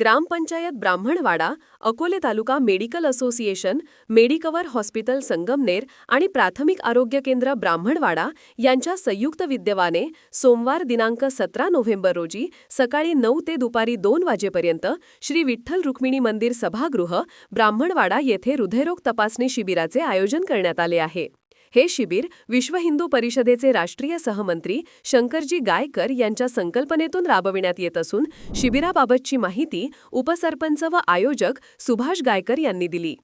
ग्रामपंचायत Brahmanwada Akole taluka medical association Medicover hospital Sangamner आणि प्राथमिक आरोग्य केंद्र ब्राह्मणवाडा यांच्या संयुक्त विद्यमाने सोमवार दिनांक सतरा नोव्हेंबर रोजी सकाळी नऊ ते दुपारी दोन वाजेपर्यंत श्री विठ्ठल रुक्मिणी मंदिर सभागृह ब्राह्मणवाडा येथे हृदयरोग तपासणी शिबिराचे आयोजन करण्यात आले आहे. हे शिबिर विश्व हिंदू परिषदेचे राष्ट्रीय सहमंत्री शंकरजी गायकर यांच्या संकल्पनेतून राबविण्यात येत असून शिबिराबाबतची माहिती उपसरपंच व आयोजक सुभाष गायकर यांनी दिली.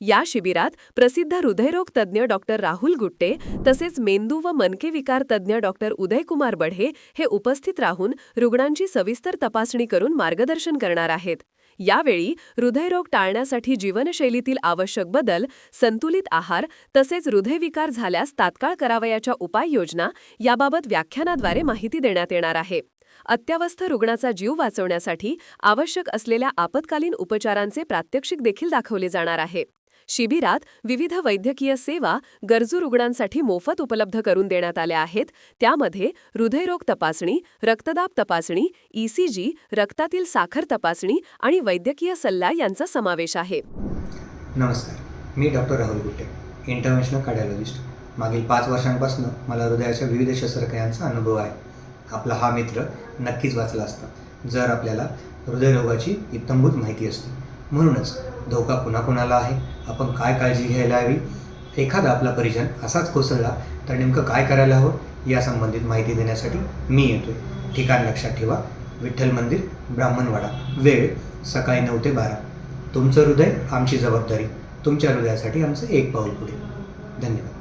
या शिबिरात प्रसिद्ध हृदयरोग तज्ज्ञ डॉक्टर राहुल गुट्टे तसेच मेंदू व मनके विकार तज्ज्ञ डॉक्टर उदयकुमार बढे हे उपस्थित राहून रुग्णांची सविस्तर तपासणी करून मार्गदर्शन करणार आहेत. यावेळी हृदयरोग टाळण्यासाठी जीवनशैलीतील आवश्यक बदल संतुलित आहार तसेच हृदयविकार झाल्यास तात्काळ करावयाच्या उपाययोजना याबाबत व्याख्यानाद्वारे माहिती देण्यात येणार आहे. अत्यावस्थ रुग्णाचा जीव वाचवण्यासाठी आवश्यक असलेल्या आपत्कालीन उपचारांचे प्रात्यक्षिक देखील दाखवले जाणार आहे. शिबिरात विविध वैद्यकीय सेवा गरजू रुग्णांसाठी मोफत उपलब्ध करून देण्यात आल्या आहेत. त्यामध्ये हृदयरोग तपासणी रक्तदाब तपासणी ईसीजी रक्तातील साखर तपासणी आणि वैद्यकीय सल्ला यांचा समावेश आहे. नमस्कार मी doctor Rahul Gutte international cardiologist. मागील पाच वर्षांपासून मला हृदयाच्या विविध शस्त्रक्रियांचा अनुभव आहे. आपला हा मित्र नक्कीच वाचला असता जर आपल्याला हृदयरोगाची इत्यंभूत माहिती असते. म्हणूनच धोका पुन्हा कुणाला आहे? आपण काय काळजी घ्यायला हवी? एखादा आपला परिजन असाच कोसळला तर नेमकं काय करायला हवं? या संबंधित माहिती देण्यासाठी मी येतो ठिकाण लक्षात ठेवा. विठ्ठल मंदिर ब्राह्मणवाडा. वेळ सकाळी नऊ ते बारा. तुमचं हृदय आमची जबाबदारी. तुमच्या हृदयासाठी आमचं एक पाऊल पुढे. धन्यवाद.